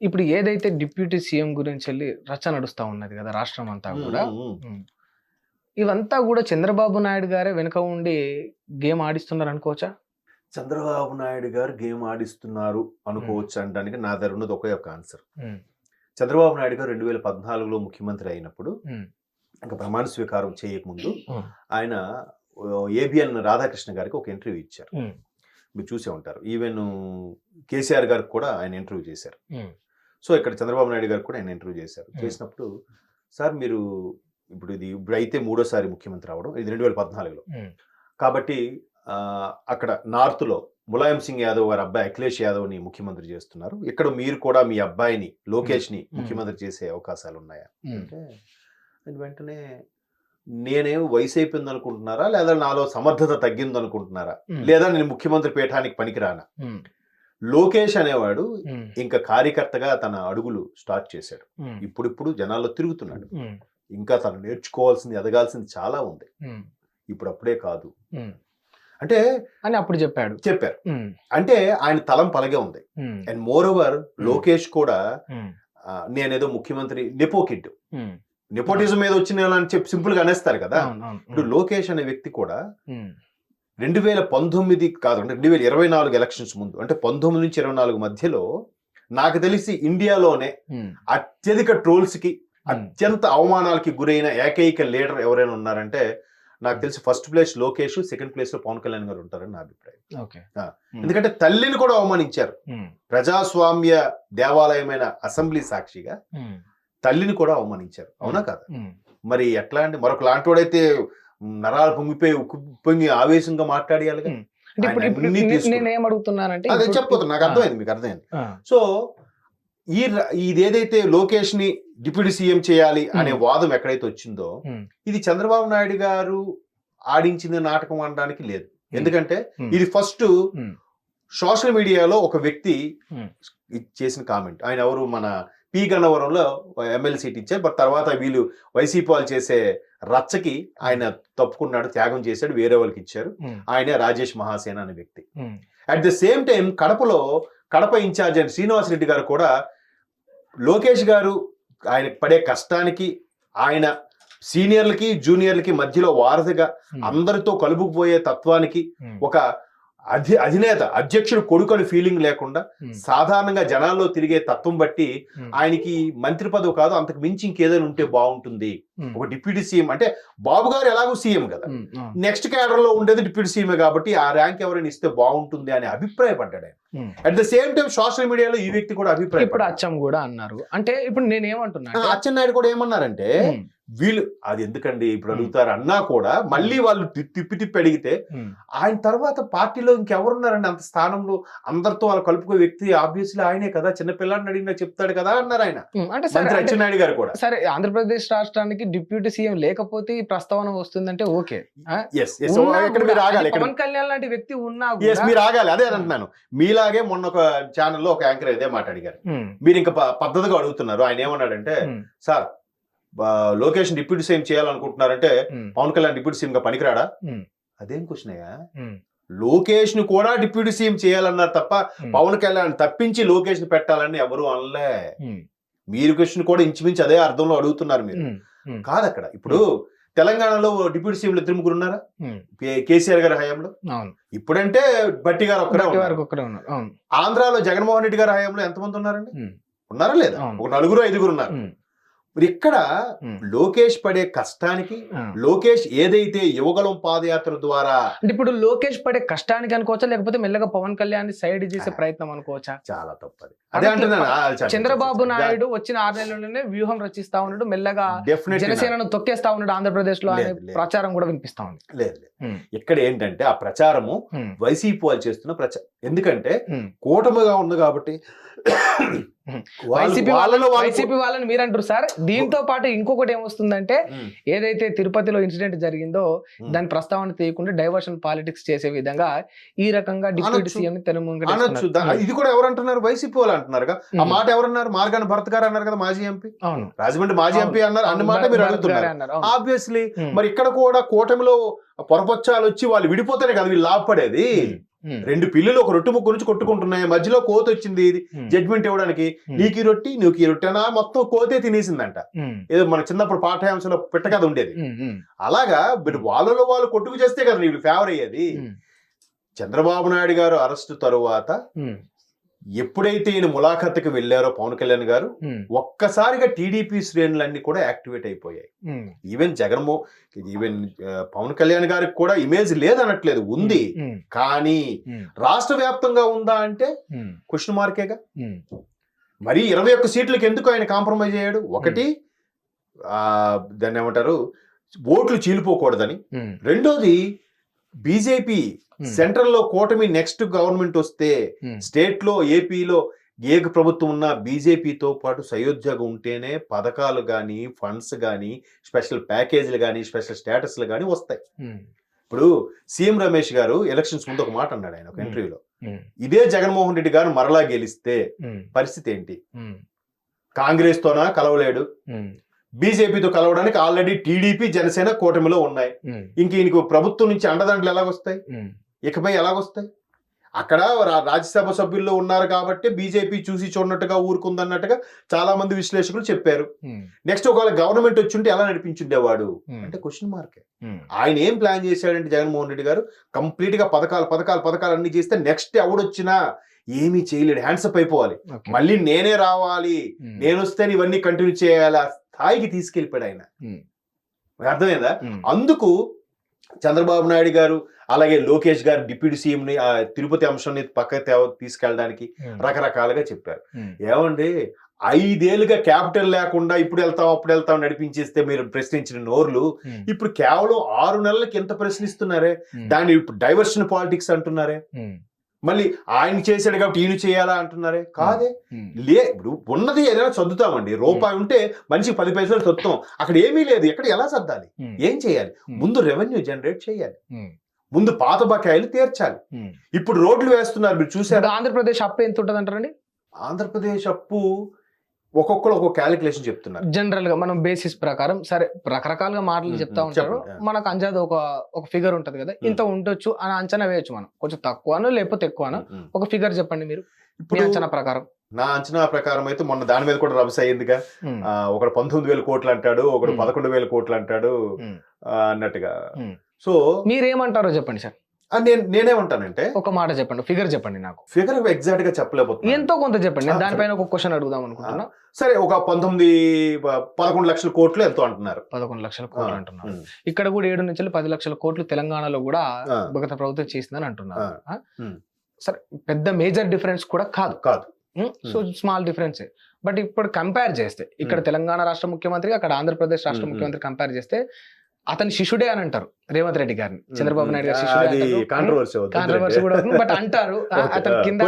ఇప్పుడు ఏదైతే deputy CM గురించి వెళ్ళి రచ్చ నడుస్తా ఉన్నది కదా రాష్ట్రం అంతా కూడా. ఇవంతా కూడా చంద్రబాబు నాయుడు గారే వెనుక ఉండి గేమ్ ఆడిస్తున్నారు అనుకోవచ్చా? చంద్రబాబు నాయుడు గారు గేమ్ ఆడిస్తున్నారు అనుకోవచ్చు అనడానికి నా దగ్గర ఉన్నది ఒకే ఒక ఆన్సర్. చంద్రబాబు నాయుడు గారు రెండు వేల పద్నాలుగులో ముఖ్యమంత్రి అయినప్పుడు ఇంకా ప్రమాణ స్వీకారం చేయకముందు ఆయన ఏబిఎన్ రాధాకృష్ణ గారికి ఒక ఇంటర్వ్యూ ఇచ్చారు. మీరు చూసే ఉంటారు. ఈవెన్ కేసీఆర్ గారికి కూడా ఆయన ఇంటర్వ్యూ చేశారు. సో ఇక్కడ చంద్రబాబు నాయుడు గారు కూడా ఆయన ఇంటర్వ్యూ చేశారు. చేసినప్పుడు సార్ మీరు ఇప్పుడు ఇది ఇప్పుడు అయితే మూడోసారి ముఖ్యమంత్రి అవడం ఇది రెండు వేల పద్నాలుగులో. కాబట్టి అక్కడ నార్త్లో ములాయం సింగ్ యాదవ్ గారి అబ్బాయి అఖిలేష్ యాదవ్ని ముఖ్యమంత్రి చేస్తున్నారు. ఇక్కడ మీరు కూడా మీ అబ్బాయిని లోకేష్ని ముఖ్యమంత్రి చేసే అవకాశాలు ఉన్నాయా? అంటే వెంటనే నేనేం వయసు అయిపోయింది అనుకుంటున్నారా లేదా నాలో సమర్థత తగ్గింది అనుకుంటున్నారా లేదా నేను ముఖ్యమంత్రి పీఠానికి పనికిరానా? లోకేష్ అనేవాడు ఇంకా కార్యకర్తగా తన అడుగులు స్టార్ట్ చేశాడు. ఇప్పుడిప్పుడు జనాల్లో తిరుగుతున్నాడు. ఇంకా తను నేర్చుకోవాల్సింది ఎదగాల్సింది చాలా ఉంది. ఇప్పుడు అప్పుడే కాదు. అంటే అని అప్పుడు చెప్పాడు. చెప్పారు. అంటే ఆయన తలం పలగే ఉంది. అండ్ మోర్ ఓవర్ లోకేష్ కూడా నేనేదో ముఖ్యమంత్రి నెపో కిడ్ ఉమ్. నెపోటిజం మీద వచ్చిన అని చెప్పి సింపుల్గా అనేస్తారు కదా. ఇప్పుడు లోకేష్ అనే వ్యక్తి కూడా రెండు వేల పంతొమ్మిది కాదు అంటే రెండు వేల ఇరవై నాలుగు ఎలక్షన్స్ ముందు అంటే పంతొమ్మిది నుంచి ఇరవై నాలుగు మధ్యలో నాకు తెలిసి ఇండియాలోనే అత్యధిక ట్రోల్స్కి ఉమ్, అత్యంత అవమానాలకి గురైన ఏకైక లీడర్ ఎవరైనా ఉన్నారంటే నాకు తెలిసి ఫస్ట్ ప్లేస్ లోకేష్ సెకండ్ ప్లేస్లో పవన్ కళ్యాణ్ గారు ఉంటారని నా అభిప్రాయం. ఎందుకంటే తల్లిని కూడా అవమానించారు. ప్రజాస్వామ్య దేవాలయమైన అసెంబ్లీ సాక్షిగా తల్లిని కూడా అవమానించారు. అవునా కాదు? మరి ఎట్లా అంటే మరొక లాంటివాడైతే నరాలు పొంగిపోయి ఉక్కు పొంగి ఆవేశంగా. అంటే ఇప్పుడు. నేను ఏమడుగుతున్నానంటే అదే చెప్పొద్దు నాకు అర్థమైంది మీకు అర్థమైంది సో ఈ ఇదేదైతే లోకేష్ని డిప్యూటీ సీఎం చేయాలి అనే. వాదం ఎక్కడైతే వచ్చిందో. ఇది చంద్రబాబు నాయుడు గారు ఆడించిన నాటకం అనడానికి లేదు ఎందుకంటే. ఇది ఫస్ట్. సోషల్ మీడియాలో ఒక వ్యక్తి చేసిన కామెంట్ ఆయన ఎవరు మన పి గన్నవరంలో ఎమ్మెల్యే సీట్ ఇచ్చారు బట్ తర్వాత వీళ్ళు వైసీపీ వాళ్ళు చేసే రచ్చకి ఆయన తప్పుకున్నాడు త్యాగం చేశాడు వేరే వాళ్ళకి ఇచ్చారు. ఉమ్, ఆయన రాజేష్ మహాసేన అనే వ్యక్తి. అట్ ద సేమ్ టైం కడపలో కడప ఇన్ఛార్జ్ అయిన శ్రీనివాస్ రెడ్డి గారు కూడా లోకేష్ గారు ఆయన పడే కష్టానికి ఆయన సీనియర్లకి జూనియర్లకి మధ్యలో వారధిగా ఉమ్, అందరితో కలుపుకుపోయే తత్వానికి ఒక అధి అధినేత అధ్యక్షుడు కొడుకు అని ఫీలింగ్ లేకుండా సాధారణంగా జనాల్లో తిరిగే తత్వం బట్టి ఆయనకి మంత్రి పదవి కాదు అంతకు మించి ఇంకేదైనా ఉంటే బాగుంటుంది. ఒక డిప్యూటీ సీఎం అంటే బాబు గారు ఎలాగో సీఎం కదా. నెక్స్ట్ క్యాడర్లో ఉండేది డిప్యూటీ సీఎం కాబట్టి ఆ ర్యాంక్ ఎవరైనా ఇస్తే బాగుంటుంది అని అభిప్రాయపడ్డాడు. At the same time social మీడియాలో ఈ వ్యక్తి కూడా ఇప్పుడు అభిప్రాయపడ్డాడు అచ్చం కూడా అన్నారు. అంటే ఇప్పుడు నేను ఏమంటున్నా ఆ, అచ్చెన్నాయుడు కూడా ఏమన్నారంటే వీళ్ళు అది ఎందుకండి ఇప్పుడు. అడుగుతారు అన్నా కూడా మళ్ళీ వాళ్ళు తిప్పి తిప్పి అడిగితే ఆయన తర్వాత పార్టీలో ఇంకెవరున్నారండి? అంత స్థానంలో అందరితో వాళ్ళు కలుపుకో వ్యక్తి ఆబ్వియస్లీ ఆయనే కదా. చిన్న పిల్లాడిని అడిగినా చెప్తాడు కదా అన్నారు ఆయన. అంటే సరే మంత్రి అంటే- అచ్చెన్నాయుడు గారు కూడా. సరే ఆంధ్రప్రదేశ్ రాష్ట్రానికి డిప్యూటీ సీఎం లేకపోతే ఈ ప్రస్తావన వస్తుందంటే ఓకే. పవన్ కళ్యాణ్ లాంటి వ్యక్తి ఉన్నా ఎస్ కూడా మీరు ఆగాలి. అదే అంటున్నాను. మీలాగే మొన్న ఒక ఛానల్లో ఒక యాంకర్ ఇదే మాట అడిగారు. ఉమ్, మీరు ఇంకా పద్ధతిగా అడుగుతున్నారు. ఆయన ఏమన్నాడంటే ఉమ్, సార్ లొకేషన్ డిప్యూటీ సీఎం చేయాలనుకుంటున్నారంటే ఉమ్, పవన్ కళ్యాణ్ డిప్యూటీ సీఎం గా పనికిరాడా అదేం క్వశ్చన్ అయ్యా? లోకేష్ను కూడా డిప్యూటీ సీఎం చేయాలన్నారు తప్ప పవన్ కళ్యాణ్ తప్పించి లోకేష్ని పెట్టాలని ఎవరు అనలే. మీరు క్వశ్చన్ కూడా ఇంచుమించు అదే అర్థంలో అడుగుతున్నారు మీరు. కాదు అక్కడ ఇప్పుడు తెలంగాణలో డిప్యూటీ సీఎంలు ఇద్దరు ముగ్గురు ఉన్నారా? కేసీఆర్ గారి హయాంలో? ఇప్పుడంటే బట్టి గారు ఒక్కరే ఉన్నారు. ఆంధ్రాలో జగన్మోహన్ రెడ్డి గారి హయాంలో ఎంతమంది ఉన్నారండి? ఉన్నారా లేదా. ఒక నలుగురు ఐదుగురు ఉన్నారు. మరి ఇక్కడ లోకేష్ పడే కష్టానికి. లోకేష్ ఏదైతే యువగలం పాదయాత్ర ద్వారా అంటే ఇప్పుడు లోకేష్ పడే కష్టానికి అనుకోవచ్చా? లేకపోతే మెల్లగా పవన్ కళ్యాణ్ సైడ్ చేసే ప్రయత్నం అనుకోవచ్చా? చాలా తప్పది. అదే అంటున్నాను చంద్రబాబు నాయుడు వచ్చిన ఆరు నెలల్లోనే వ్యూహం రచిస్తా ఉన్నాడు మెల్లగా. జనసేనను తొక్కేస్తా ఉన్నాడు ఆంధ్రప్రదేశ్లో అనే. ప్రచారం కూడా వినిపిస్తా ఉంది. లేదు ఇక్కడ ఏంటంటే ఆ ప్రచారము వైసీపీ వాళ్ళు చేస్తున్న ప్రచారం ఎందుకంటే. కూటమిగా ఉంది కాబట్టి వైసీపీ వాళ్ళలో వైసీపీ వాళ్ళని మీరు అంటారు సార్. దీంతో పాటు ఇంకొకటి ఏమొస్తుందంటే ఏదైతే తిరుపతిలో ఇన్సిడెంట్ జరిగిందో. దాని ప్రస్తావన తీయకుండా డైవర్షన్ పాలిటిక్స్ చేసే విధంగా ఈ రకంగా డిప్యూటీ. సీఎం తెలంగాణ అనొచ్చు. ఇది కూడా ఎవరు అంటున్నారు వైసీపీ వాళ్ళు అంటున్నారు ఆ మాట ఎవరన్నారు? మార్గాన భరత్ గారు అన్నారు కదా మాజీ ఎంపీ. అవును. రాజమండ్రి మాజీ. ఎంపీ అన్నారు అన్ని మాట మీరు అడుగుతున్నారు. ఆబ్వియస్లీ. మరి ఇక్కడ కూడా కూటమిలో పొరపచ్చాలు వచ్చి వాళ్ళు విడిపోతేనే కదా వీళ్ళు లాభపడేది. రెండు పిల్లులు ఒక రొట్టె ముక్క నుంచి కొట్టుకుంటున్నాయి. మధ్యలో కోత వచ్చింది ఇది. జడ్జ్మెంట్ ఇవ్వడానికి. నీకు ఈ రొట్టి నీకు ఈ రొట్టెనా మొత్తం కోతే తినేసిందంట. ఏదో మన చిన్నప్పుడు పాఠ్యాంశంలో పెట్ట కథ ఉండేది. అలాగా మీరు వాళ్ళలో వాళ్ళు కొట్టుకు చేస్తే కదా నీకు ఫేవర్ అయ్యేది. చంద్రబాబు నాయుడు గారు అరెస్ట్ తరువాత ఎప్పుడైతే ఈయన ములాఖత్తుకు వెళ్ళారో పవన్ కళ్యాణ్ గారు ఒక్కసారిగా టీడీపీ శ్రేణులన్నీ కూడా యాక్టివేట్ అయిపోయాయి. ఈవెన్ జగన్మో ఈవెన్ పవన్ కళ్యాణ్ గారికి కూడా ఇమేజ్ లేదనట్లేదు ఉంది. కానీ రాష్ట్ర వ్యాప్తంగా ఉందా అంటే క్వశ్చన్ మార్కేగా మరి ఇరవై ఒక్క సీట్లకు ఎందుకు ఆయన కాంప్రమైజ్ అయ్యాడు? ఒకటి దాన్ని ఏమంటారు? ఓట్లు చీలిపోకూడదని. రెండోది బీజేపీ. సెంట్రల్లో కూటమి నెక్స్ట్ గవర్నమెంట్ వస్తే ఉమ్, స్టేట్లో ఏపీలో ఏ ప్రభుత్వం ఉన్నా బీజేపీతో పాటు సయోధ్యగా ఉంటేనే పథకాలు కానీ ఫండ్స్ కానీ స్పెషల్ ప్యాకేజీలు కానీ స్పెషల్ స్టేటస్లు కానీ వస్తాయి. ఉమ్, ఇప్పుడు సీఎం రమేష్ గారు ఎలక్షన్స్ ముందు ఒక మాట అన్నాడు ఆయన ఒక Hmm. ఇంటర్వ్యూలో. ఇదే జగన్మోహన్ రెడ్డి గారు మరలా గెలిస్తే పరిస్థితి ఏంటి? కాంగ్రెస్ తోనా కలవలేడు? బీజేపీతో కలవడానికి ఆల్రెడీ టీడీపీ జనసేన కూటమిలో ఉన్నాయి. ఇంక ఈయనకు ప్రభుత్వం నుంచి అండదండలు ఎలాగొస్తాయి ఇకపై ఎలాగొస్తాయి? అక్కడ రాజ్యసభ సభ్యుల్లో ఉన్నారు కాబట్టి బీజేపీ చూసి చూడనట్టుగా ఊరుకుందన్నట్టుగా చాలా మంది విశ్లేషకులు చెప్పారు. నెక్స్ట్ ఒకవేళ గవర్నమెంట్ వచ్చుంటే ఎలా నడిపించుండేవాడు? అంటే క్వశ్చన్ మార్కే ఆయన ఏం ప్లాన్ చేశాడంటే జగన్మోహన్ రెడ్డి గారు కంప్లీట్గా పథకాలు పథకాలు పథకాలు అన్ని చేస్తే నెక్స్ట్ ఎవడొచ్చినా ఏమీ చేయలేడు హ్యాండ్సప్ అయిపోవాలి. మళ్ళీ నేనే రావాలి నేను వస్తే ఇవన్నీ కంటిన్యూ చేయాలి ఆ స్థాయికి తీసుకెళ్ళిపోయాడు ఆయన. అర్థమైందా? అందుకు చంద్రబాబు నాయుడు గారు అలాగే లోకేష్ గారు డిప్యూటీ సీఎం ని ఆ తిరుపతి అంశాన్ని పక్క తీసుకెళ్ళడానికి రకరకాలుగా చెప్పారు. ఏమండి ఐదేళ్ళుగా క్యాపిటల్ లేకుండా ఇప్పుడు వెళ్తాం అప్పుడు వెళ్తాం నడిపించేస్తే మీరు ప్రశ్నించిన నోర్లు ఇప్పుడు కేవలం ఆరు నెలలకి ఎంత ప్రశ్నిస్తున్నారే? దాన్ని ఇప్పుడు డైవర్షన్ పాలిటిక్స్ అంటున్నారే? మళ్ళీ ఆయన చేశాడు కాబట్టి ఈయన చేయాలా అంటున్నారే? కాదే. లే ఇప్పుడు ఉన్నది ఏదైనా చదువుతామండి రూపాయి ఉంటే మనిషికి పది పైసలు చదువుతాం అక్కడ ఏమీ లేదు. ఎక్కడ ఎలా సర్దాలి? ఏం చేయాలి? ముందు రెవెన్యూ జనరేట్ చేయాలి. ముందు పాత బకాయిలు తీర్చాలి. ఇప్పుడు రోడ్లు వేస్తున్నారు. మీరు చూసారా? ఆంధ్రప్రదేశ్ అప్పు ఎంత ఉంటుంది అంటారండి ఆంధ్రప్రదేశ్ అప్పు ఒక్కొక్కరు ఒక్కొక్క క్యాలిక్యులేషన్ చెప్తున్నారు. జనరల్గా మనం బేసిస్ ప్రకారం సరే రకరకాలుగా మాటలు చెప్తా ఉంటారు. మనకు అంజాది ఒక ఒక ఫిగర్ ఉంటది కదా ఇంత ఉండొచ్చు అని అంచనా వేయొచ్చు మనం. కొంచెం తక్కువనో లేకపోతే ఎక్కువనో. ఒక ఫిగర్ చెప్పండి మీరు ఇప్పుడు అంచనా ప్రకారం. నా అంచనా ప్రకారం అయితే మొన్న దాని మీద కూడా రభస అయ్యిందిగా. ఒకడు పంతొమ్మిది వేల కోట్లు అంటాడు ఒకడు. పదకొండు వేల కోట్లు అంటాడు అన్నట్టుగా. సో మీరేమంటారో చెప్పండి సార్. నేను నేనేమంటానంటే ఒక మాట చెప్పండి ఫిగర్ చెప్పండి నాకు. ఫిగర్ ఎగ్జాక్ట్గా చెప్పలేకపోతున్నాను. ఎంతో కొంత చెప్పండి నేను దానిపైన ఒక క్వశ్చన్ అడుగుదాం అనుకుంటున్నా. సరే ఒక పంతొమ్మిది పదకొండు లక్షల కోట్లు ఎంతో అంటున్నారు. పదకొండు లక్షల కోట్లు అంటున్నారు. ఇక్కడ కూడా ఏడు నుంచి పది లక్షల కోట్లు తెలంగాణలో కూడా ఆ, గత ప్రభుత్వం చేసిందని అంటున్నారు. సరే పెద్ద మేజర్ డిఫరెన్స్ కూడా కాదు. కాదు. సో స్మాల్ డిఫరెన్స్ బట్ ఇప్పుడు కంపేర్ చేస్తే ఇక్కడ. తెలంగాణ రాష్ట్ర ముఖ్యమంత్రి అక్కడ ఆంధ్రప్రదేశ్ రాష్ట్ర ముఖ్యమంత్రి కంపేర్ చేస్తే అతని శిష్యుడే అని అంటారు రేవంత్ రెడ్డి గారిని. చంద్రబాబు నాయుడు గారి శిష్యుడే కాంట్రవర్సీ కూడా బట్ అంటారు. అతని కింద.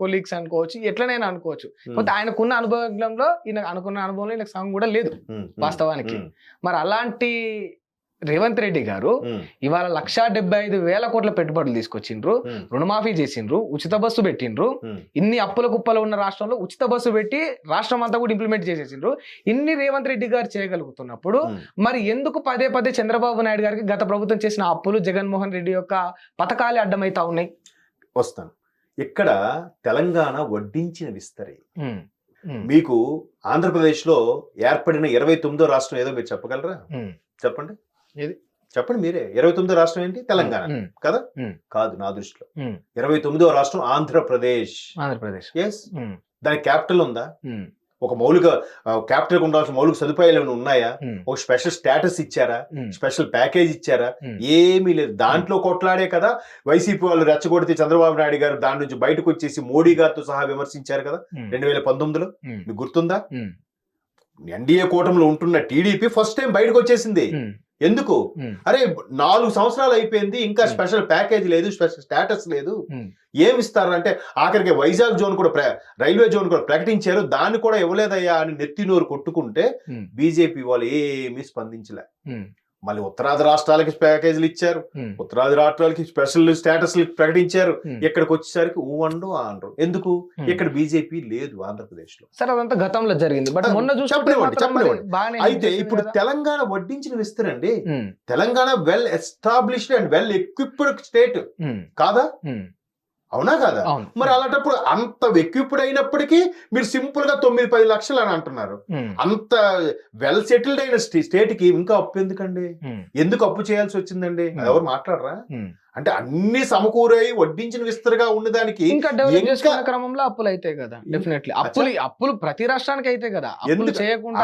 కొలీగ్స్ అనుకోవచ్చు. ఎట్లనైనా అనుకోవచ్చు. కొంత ఆయనకున్న అనుభవంలో ఈయన అనుకున్న అనుభవంలో ఈయనకు సగం కూడా లేదు వాస్తవానికి. మరి అలాంటి రేవంత్ రెడ్డి గారు ఇవాళ లక్షా డెబ్బై ఐదు వేల కోట్ల పెట్టుబడులు తీసుకొచ్చిండ్రు రుణమాఫీ చేసిండ్రు ఉచిత బస్సు పెట్టిండ్రు. ఇన్ని అప్పుల కుప్పలు ఉన్న రాష్ట్రంలో ఉచిత బస్సు పెట్టి రాష్ట్రం అంతా కూడా ఇంప్లిమెంట్ చేసేసిండ్రు. ఇన్ని రేవంత్ రెడ్డి గారు చేయగలుగుతున్నప్పుడు మరి ఎందుకు పదే పదే చంద్రబాబు నాయుడు గారికి గత ప్రభుత్వం చేసిన అప్పులు జగన్మోహన్ రెడ్డి యొక్క పథకాలే అడ్డమైతా ఉన్నాయి? వస్తాను. ఇక్కడ తెలంగాణ వడ్డించిన విస్తరి. మీకు ఆంధ్రప్రదేశ్లో ఏర్పడిన ఇరవై తొమ్మిదో రాష్ట్రం ఏదో మీరు చెప్పగలరా. చెప్పండి. ఏది? చెప్పండి మీరే. ఇరవై తొమ్మిదో రాష్ట్రం ఏంటి? తెలంగాణ. కదా. కాదు నా దృష్టిలో. ఇరవై తొమ్మిదో రాష్ట్రం ఆంధ్రప్రదేశ్. ఆంధ్రప్రదేశ్. ఎస్ దానికి క్యాపిటల్ ఉందా? ఒక మౌలిక క్యాపిటల్ ఉండాల్సిన మౌలిక సదుపాయాలు ఏమైనా ఉన్నాయా? ఒక స్పెషల్ స్టేటస్ ఇచ్చారా? స్పెషల్ ప్యాకేజ్ ఇచ్చారా. ఏమీ లేదు. దాంట్లో కొట్లాడే కదా. వైసీపీ వాళ్ళు రెచ్చగొడితే చంద్రబాబు నాయుడు గారు దాని నుంచి బయటకు వచ్చేసి మోడీ గారితో సహా విమర్శించారు కదా? రెండు వేల పంతొమ్మిదిలో? మీకు గుర్తుందా? ఎన్డీఏ కూటమిలో ఉంటున్న టీడీపీ ఫస్ట్ టైం బయటకు వచ్చేసింది. ఎందుకు? అరే నాలుగు సంవత్సరాలు అయిపోయింది ఇంకా. స్పెషల్ ప్యాకేజ్ లేదు స్పెషల్ స్టేటస్ లేదు. ఏమి ఇస్తారంటే ఆఖరికి వైజాగ్ జోన్ కూడా రైల్వే జోన్ కూడా ప్రకటించారు దాన్ని కూడా ఇవ్వలేదయ్యా అని నెత్తి నోరు కొట్టుకుంటే బీజేపీ వాళ్ళు ఏమీ స్పందించలే. మళ్ళీ ఉత్తరాది రాష్ట్రాలకి ప్యాకేజీలు ఇచ్చారు. ఉత్తరాది రాష్ట్రాలకి స్పెషల్ స్టేటస్ ప్రకటించారు. ఇక్కడికి వచ్చేసరికి ఊ అండు అండ్రు. ఎందుకు. ఇక్కడ బీజేపీ లేదు ఆంధ్రప్రదేశ్లో సరే అదంతా గతంలో జరిగింది. బట్ మొన్న చెప్పనివ్వండి, చెప్పనివ్వండి. అయితే ఇప్పుడు. తెలంగాణ వడ్డించిన విస్తరండి Telangana well established and well equipped state కాదా? అవునా కదా? మరి అలాంటప్పుడు అంత ఎక్విప్డ్ అయినప్పటికీ మీరు సింపుల్గా తొమ్మిది పది లక్షలు అని అంటున్నారు. అంత వెల్ సెటిల్డ్ అయిన స్టేట్కి ఇంకా అప్పు ఎందుకండి? ఎందుకు అప్పు చేయాల్సి వచ్చిందండి? ఎవరు మాట్లాడరా. అంటే అన్ని సమకూరై వడ్డించిన విస్తరగా ఉన్నదానికి ఇంకా క్రమంలో అప్పులు అయితే కదా డెఫినెట్లీ. అప్పులు అప్పులు ప్రతి రాష్ట్రానికి అయితే కదా. అప్పులు? చేయకుండా?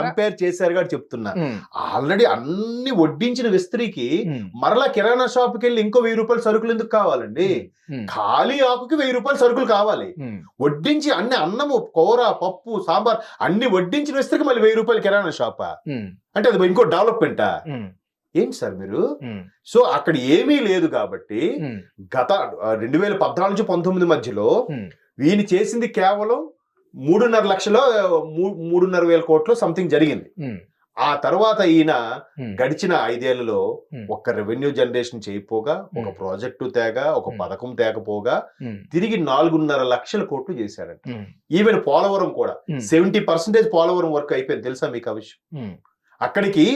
కంపేర్ చేశారు కాబట్టి చెప్తున్నా. ఆల్రెడీ అన్ని వడ్డించిన విస్తరికి మరలా కిరాణా షాప్కి వెళ్ళి ఇంకో వెయ్యి రూపాయల సరుకులు ఎందుకు కావాలండి? ఖాళీ ఆకుకి వెయ్యి రూపాయల సరుకులు కావాలి. వడ్డించి అన్ని అన్నము కూర పప్పు సాంబార్ అన్ని వడ్డించిన విస్తరికి మళ్ళీ వెయ్యి రూపాయల కిరాణా షాపా? అంటే అది ఇంకో డెవలప్మెంటా? ఏంటి సార్ మీరు? సో అక్కడ ఏమీ లేదు కాబట్టి గత రెండు వేల పద్నాలుగు నుంచి పంతొమ్మిది మధ్యలో వీని చేసింది కేవలం మూడున్నర లక్షల మూడున్నర వేల కోట్లు సంథింగ్ జరిగింది. ఆ తర్వాత ఈయన గడిచిన ఐదేళ్ళలో ఒక్క రెవెన్యూ జనరేషన్ చేయకపోగా ఒక. ప్రాజెక్టు తేగ ఒక. పథకం తేకపోగా తిరిగి నాలుగున్నర లక్షల కోట్లు చేశారంట. ఉమ్, ఈవెన్ పోలవరం కూడా సెవెంటీ పర్సెంటేజ్ పోలవరం వర్క్ అయిపోయింది. తెలుసా మీకు ఆ విషయం? అక్కడికి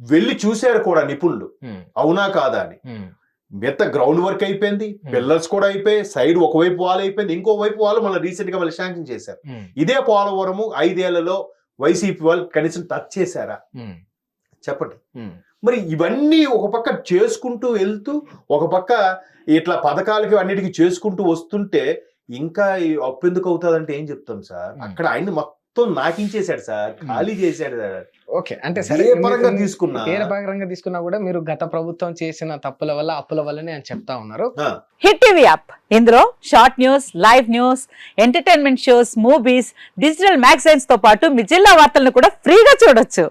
వెళ్ళి చూశారు కూడా నిపుణులు. అవునా కాదా అని. మిగతా గ్రౌండ్ వర్క్ అయిపోయింది. పిల్లర్స్ కూడా అయిపోయి సైడ్ ఒకవైపు వాల్ అయిపోయింది. ఇంకో వైపు వాళ్ళు మళ్ళీ రీసెంట్గా మళ్ళీ శాంక్షన్ చేశారు. ఇదే పోలవరము ఐదేళ్ళలో వైసీపీ వాళ్ళు కనీసం టచ్ చేశారా? ఉమ్, చెప్పండి. ఉమ్, మరి ఇవన్నీ ఒక పక్క చేసుకుంటూ వెళ్తూ ఒక పక్క ఇట్లా పథకాలకి అన్నిటికీ చేసుకుంటూ వస్తుంటే ఇంకా ఈ అప్పు ఎందుకు అవుతుందంటే ఏం చెప్తాం సార్? Hmm. అక్కడ ఆయన మొత్తం నాకించేశాడు సార్ ఖాళీ చేశాడు సార్. ఓకే అంటే సరే ఏ పరంగా తీసుకున్నా? ఏ పరంగా తీసుకున్నా కూడా మీరు గత ప్రభుత్వం చేసిన తప్పుల వల్ల అప్పుల వల్లనే అని చెప్తా ఉన్నారు. Hit TV app. ఇందులో short news live news entertainment shows movies digital మ్యాగజైన్స్తో పాటు మీ జిల్లా వార్తలను కూడా ఫ్రీగా చూడొచ్చు.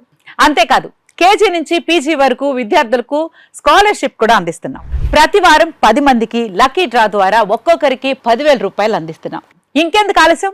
అంతేకాదు కేజీ నుంచి పీజీ వరకు విద్యార్థులకు స్కాలర్షిప్ కూడా అందిస్తున్నాం. ప్రతి వారం పది మందికి లక్కీ డ్రా ద్వారా ఒక్కొక్కరికి పదివేల రూపాయలు అందిస్తున్నాం. ఇంకెందుకు ఆలస్యం?